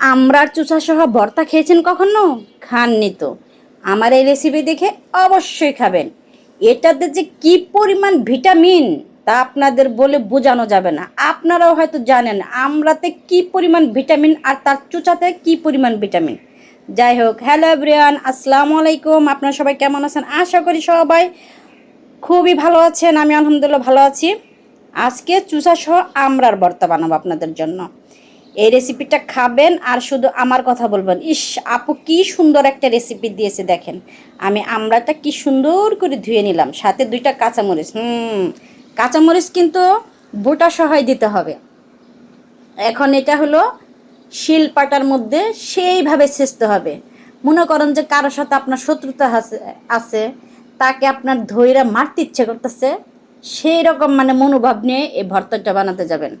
আমরার চুচা সহ ভর্তা খেয়েছেন কখনো? খাননি তো। আমার এই রেসিপি দেখে অবশ্যই খাবেন। এটাতে যে কি পরিমাণ ভিটামিন, তা আপনাদের বলে বোঝানো যাবে না। আপনারাও হয়তো জানেন আমরাতে কি পরিমাণ ভিটামিন আর তার চুচাতে কি পরিমাণ ভিটামিন। যাই হোক, হ্যালো এভরিওয়ান, আসসালামু আলাইকুম। আপনারা সবাই কেমন আছেন? আশা করি সবাই খুবই ভালো আছেন। আমি আলহামদুলিল্লাহ ভালো আছি। আজকে চুষা সহ আমরার ভর্তা বানাবো আপনাদের জন্য। এই রেসিপিটা খাবেন আর শুধু আমার কথা বলবেন। ইস, আপু কি সুন্দর একটা রেসিপি দিয়েছে দেখেন। আমি আমড়াটা কি সুন্দর করে ধুয়ে নিলাম। সাথে দুইটা কাঁচামরিচ। হুম, কাঁচামরিচ কিন্তু বোটা সহায় দিতে হবে। এখন এটা হলো শিলপাটার মধ্যে সেইভাবে ছেঁচতে হবে। মনে করেন যে কারোর সাথে আপনার শত্রুতা আছে, তাকে আপনার ধৈরা মারতে ইচ্ছে করতেছে সেই রকম মানে মনোভাব নিয়ে এই ভর্তাটা বানাতে যাবেন।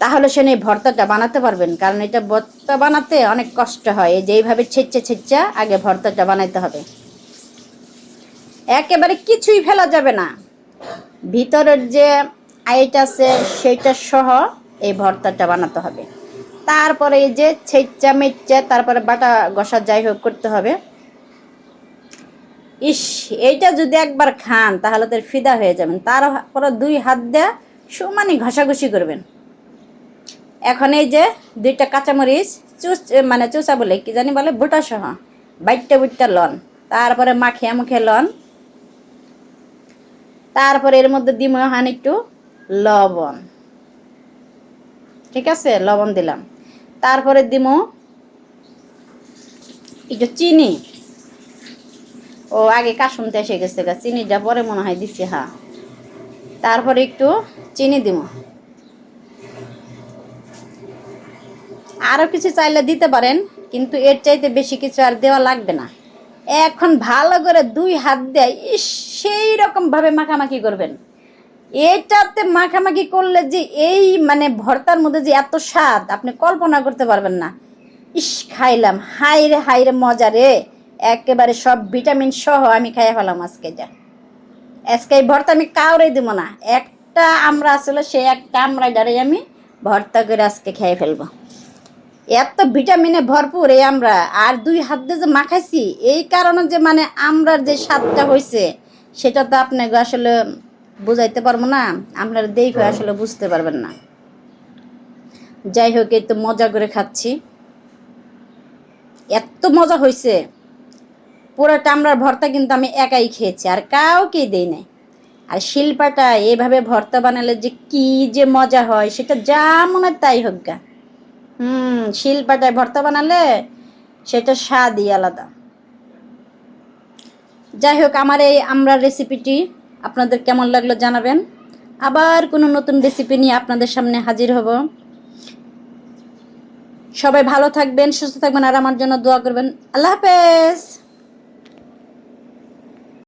তাহলে সে এই ভর্তাটা বানাতে পারবেন, কারণ এটা ভর্তা বানাতে অনেক কষ্ট হয়। এই যে এইভাবে ছেচ্চা ছেচ্চা আগে ভর্তাটা বানাইতে হবে। একেবারে কিছুই ফেলা যাবে না। ভিতরের যে আইট আছে সেইটা সহ এই ভর্তাটা বানাতে হবে। তারপরে এই যে ছেচ্চা মেচ্চা, তারপরে বাটা গসা যাই হোক করতে হবে। ইস, এইটা যদি একবার খান, তাহলে তো ফিদা হয়ে যাবেন। তারপরে দুই হাত দিয়ে সমানে ঘষাঘষি করবেন। এখন এই যে দুইটা কাঁচামরিচ, চুচ মানে চুচা বলে, কি জানি বলে বুটা সহ বাইটটা বুটটা লন। তারপরে মাখিয়া মুখে লন। তারপরে এর মধ্যে দিম হান একটু লবণ। ঠিক আছে? লবণ দিলাম। তারপরে দিব একটু চিনি। ও, আগে কাশুনতে এসে গেছে চিনিটা পরে মনে হয় দিছি হ্যাঁ তারপরে একটু চিনি দিব আরও কিছু চাইলে দিতে পারেন, কিন্তু এর চাইতে বেশি কিছু আর দেওয়া লাগবে না। এখন ভালো করে দুই হাত দেয় ইস, সেই রকমভাবে মাখামাখি করবেন। এটাতে মাখামাখি করলে যে এই মানে ভর্তার মধ্যে যে এত স্বাদ, আপনি কল্পনা করতে পারবেন না। ইস, খাইলাম। হাই রে হাই রে, মজা রে। একেবারে সব ভিটামিন সহ আমি খাইয়া ফেলাম আজকে যা। আজকে এই ভর্তা আমি কাউরে দিব না। একটা আমরা আসলে সে একটা আমরা ডারে আমি ভর্তা করে আজকে খেয়ে ফেলব। এত ভিটামিনে ভরপুর এই আমরা আর দুই হাত দিয়ে যে মাখাইছি এই কারণে যে মানে আমরার যে স্বাদটা হয়েছে সেটা তো আপনাকে আসলে বুঝাইতে পারব না আপনারা দেখে আসলে বুঝতে পারবেন না। যাই হোক এই তো মজা করে খাচ্ছি। এত মজা হয়েছে পুরো আমরার ভর্তা কিন্তু আমি একাই খেয়েছি আর কাউকেই দেই নাই। আর শিল্পাটা এভাবে ভর্তা বানালে যে কি যে মজা হয় সেটা যা মনে হয় তাই হোক গা। হুম শিলপাটায় ভর্তা বানালে সেটা স্বাদই আলাদা। যাই হোক, আমার এই আমরা রেসিপিটি আপনাদের কেমন লাগল জানাবেন। আবার কোনো নতুন রেসিপি নিয়ে আপনাদের সামনে হাজির হব। সবাই ভালো থাকবেন, সুস্থ থাকবেন, আর আমার জন্য দোয়া করবেন। আল্লাহ হাফেজ!